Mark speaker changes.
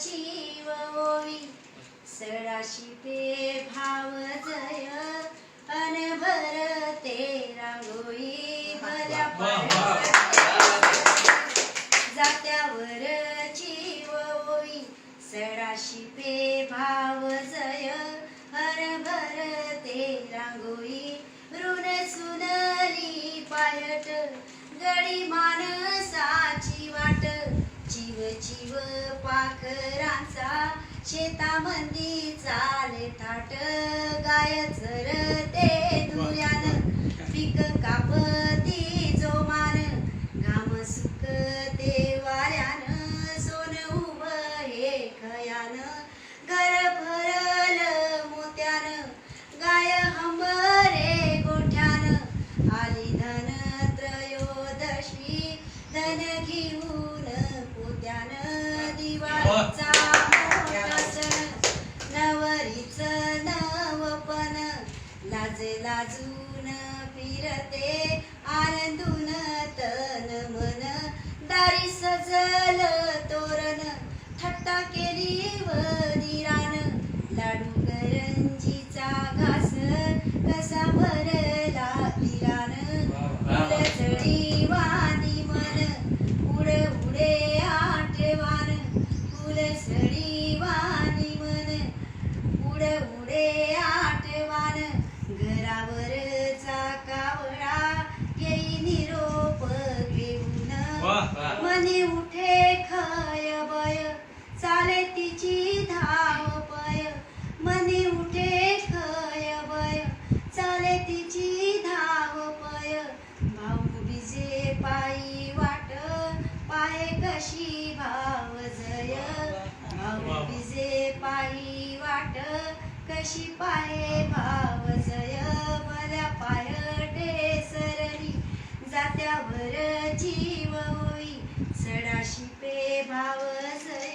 Speaker 1: चिव ओवी सडाशी पे भाव जय अन भरते रांगोळी भल्या जात्यावर चिव ओवी सडाशी पे भाव जय हर भरते रांगोळी शेतामंदी चाले थाट गाय चरते दुर्यान पीक कापती जोमान. घाम सुकते वाऱ्यान. सोन उभ हे खयान. घर भरल मोत्यान. गाय हंबरे गोठ्यान. आली धन त्रयोदशी धन घेऊन लाजून फिरते आनंदून तन मन दारी सजल तोरण थट्टा केली वनिरान मनी उठे खय बय चाले तिची धाव पय. मनी उठे खय बय चाले तिची धाव पय. भाऊ बिजे पायी वाट पाय कशी भाव जय. भाऊ बिजे पायी वाट कशी पाये भाव भर जीव होई सडाशिपे भाव जयन